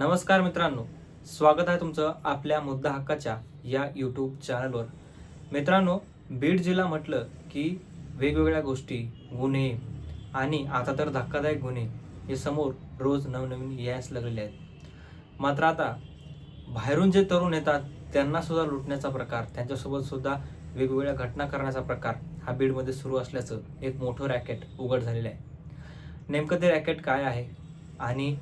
नमस्कार मित्रांनो. स्वागत आहे तुमचं आपल्या मुद्दा हक्काच्या या यूट्यूब चॅनलवर मित्रांनो बीड जिल्हा म्हटलं की वेगवेगळ्या गोष्टी गुन्हे आणि आता तर धक्कादायक गुन्हे हे समोर रोज नवनवीन यायस लागलेले आहेत. मात्र आता बाहेरून जे तरुण येतात त्यांनासुद्धा लुटण्याचा प्रकार त्यांच्यासोबत सुद्धा वेगवेगळ्या घटना करण्याचा प्रकार हा बीडमध्ये सुरू असल्याचं एक मोठं रॅकेट उघड झालेलं आहे. नेमकं ते रॅकेट काय आहे आणि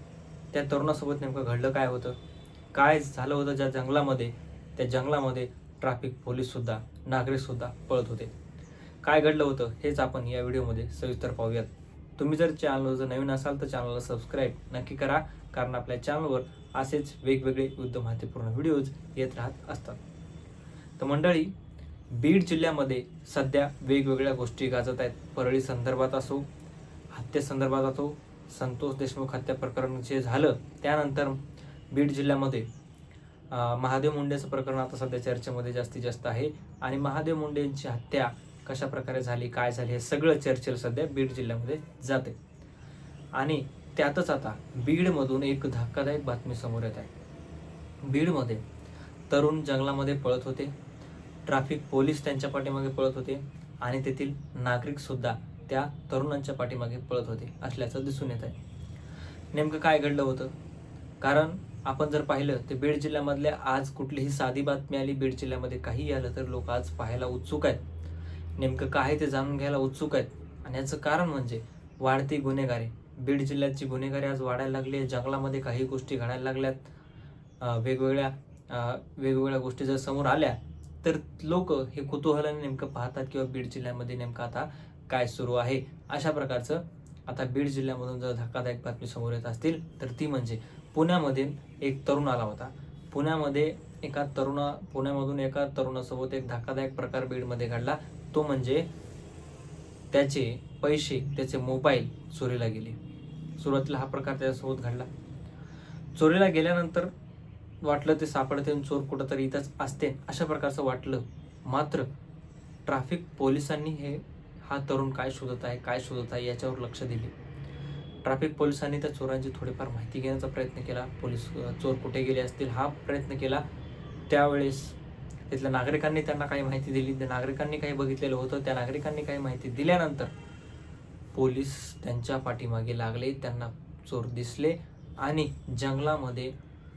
त्या तरुणासोबत नेमकं घडलं काय होतं? काय झालं होतं ज्या जंगलामध्ये? त्या जंगलामध्ये ट्रॅफिक पोलीससुद्धा नागरिकसुद्धा पळत होते. काय घडलं होतं हेच आपण या व्हिडिओमध्ये सविस्तर पाहूयात. तुम्ही जर चॅनलवर जर नवीन असाल तर चॅनलला सबस्क्राईब नक्की करा कारण आपल्या चॅनलवर असेच वेगवेगळे युद्ध माहितीपूर्ण व्हिडिओज येत राहत असतात. तर मंडळी बीड जिल्ह्यामध्ये सध्या वेगवेगळ्या गोष्टी गाजत आहेत. परळी संदर्भात असो हत्येसंदर्भात असो संतोष देशमुख हत्या प्रकरण जे झालं त्यानंतर बीड जिल्ह्यामध्ये महादेव मुंडेचं प्रकरण आता सध्या चर्चेमध्ये जास्तीत जास्त आहे. आणि महादेव मुंडेंची हत्या कशा प्रकारे झाली काय झाली हे सगळं चर्चेला सध्या बीड जिल्ह्यामध्ये जाते आणि त्यातच आता बीडमधून एक धक्कादायक बातमी समोर येत आहे. बीडमध्ये तरुण जंगलामध्ये पळत होते. ट्रॅफिक पोलीस त्यांच्या पाठीमागे पळत होते. आणि तेथील नागरिकसुद्धा त्या तरुणांच्या पाठीमागे पळत होते असल्याचं दिसून येत आहे नेमकं काय घडलं होतं? कारण आपण जर पाहिलं तर बीड जिल्ह्यामधल्या आज कुठलीही साधी बातमी आली बीड जिल्ह्यामध्ये काही आलं तर लोक आज पाहायला उत्सुक आहेत. नेमकं काय ते जाणून घ्यायला उत्सुक आहेत. आणि याचं कारण म्हणजे वाढती गुन्हेगारी. बीड जिल्ह्याची गुन्हेगारी आज वाढायला लागली आहे. जंगलामध्ये काही गोष्टी घडायला लागल्यात. वेगवेगळ्या वेगवेगळ्या गोष्टी जर समोर आल्या तर लोक हे कुतूहलाने नेमकं पाहतात किंवा बीड जिल्ह्यामध्ये नेमकं आता काय सुरू आहे अशा प्रकारचं आता बीड जिल्ह्यामधून जर धक्कादायक बातमी समोर येत असतील तर ती म्हणजे पुण्यामध्ये एक तरुण आला होता. पुण्यामध्ये एका तरुणा पुण्यामधून एका तरुणासोबत एक धक्कादायक प्रकार बीडमध्ये घडला. तो म्हणजे त्याचे पैसे त्याचे मोबाईल चोरीला गेले. सुरुवातीला हा प्रकार त्याच्यासोबत घडला. चोरीला गेल्यानंतर वाटलं ते सापडते आणि चोर कुठंतरी इथंच असते अशा प्रकारचं वाटलं. मात्र ट्रॅफिक पोलिसांनी हे हा तरुण काय शोधत आहे काय शोधत आहे याच्यावर लक्ष दिले. ट्रॅफिक पोलिसांनी त्या चोरांची थोडीफार माहिती घेण्याचा प्रयत्न केला. पोलीस चोर कुठे गेले असतील हा प्रयत्न केला. त्यावेळेस तिथल्या नागरिकांनी त्यांना काही माहिती दिली. त्या नागरिकांनी काही बघितलेलं होतं. त्या नागरिकांनी काही माहिती दिल्यानंतर पोलीस त्यांच्या पाठीमागे लागले. त्यांना चोर दिसले आणि जंगलामध्ये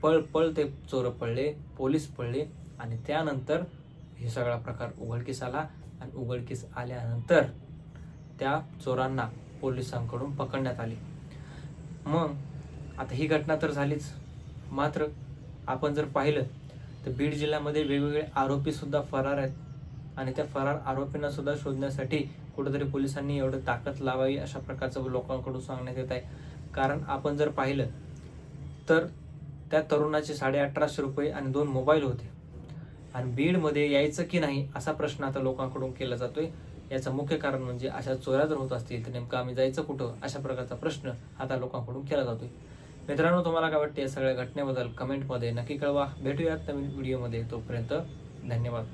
पळ पळ ते चोर पळले पोलीस पळले आणि त्यानंतर हे सगळा प्रकार उघडकीस आला आणि उघडकीस आल्यानंतर त्या चोरांना पोलिसांकडून पकडण्यात आले. मग आता ही घटना तर झालीच. मात्र आपण जर पाहिलं तर बीड जिल्ह्यामध्ये वेगवेगळे आरोपी सुद्धा फरार आहेत आणि त्या फरार आरोपींना सुद्धा शोधण्यासाठी कुठेतरी पोलिसांनी एवढं ताकद लावावी अशा प्रकारचं लोकांकडून सांगण्यात येत आहे. कारण आपण जर पाहिलं तर त्या तरुणाचे साडे अठराशे रुपये आणि दोन मोबाईल होते. आणि बीडमध्ये यायचं की नाही असा प्रश्न आता लोकांकडून केला जातोय. याचं मुख्य कारण म्हणजे अशा चोऱ्या जर होत असतील तर नेमकं आम्ही जायचं कुठं? अशा प्रकारचा प्रश्न आता लोकांकडून केला जातोय. मित्रांनो तुम्हाला काय वाटते या सगळ्या घटनेबद्दल कमेंटमध्ये नक्की कळवा. भेटूयात नवीन व्हिडिओमध्ये तोपर्यंत धन्यवाद.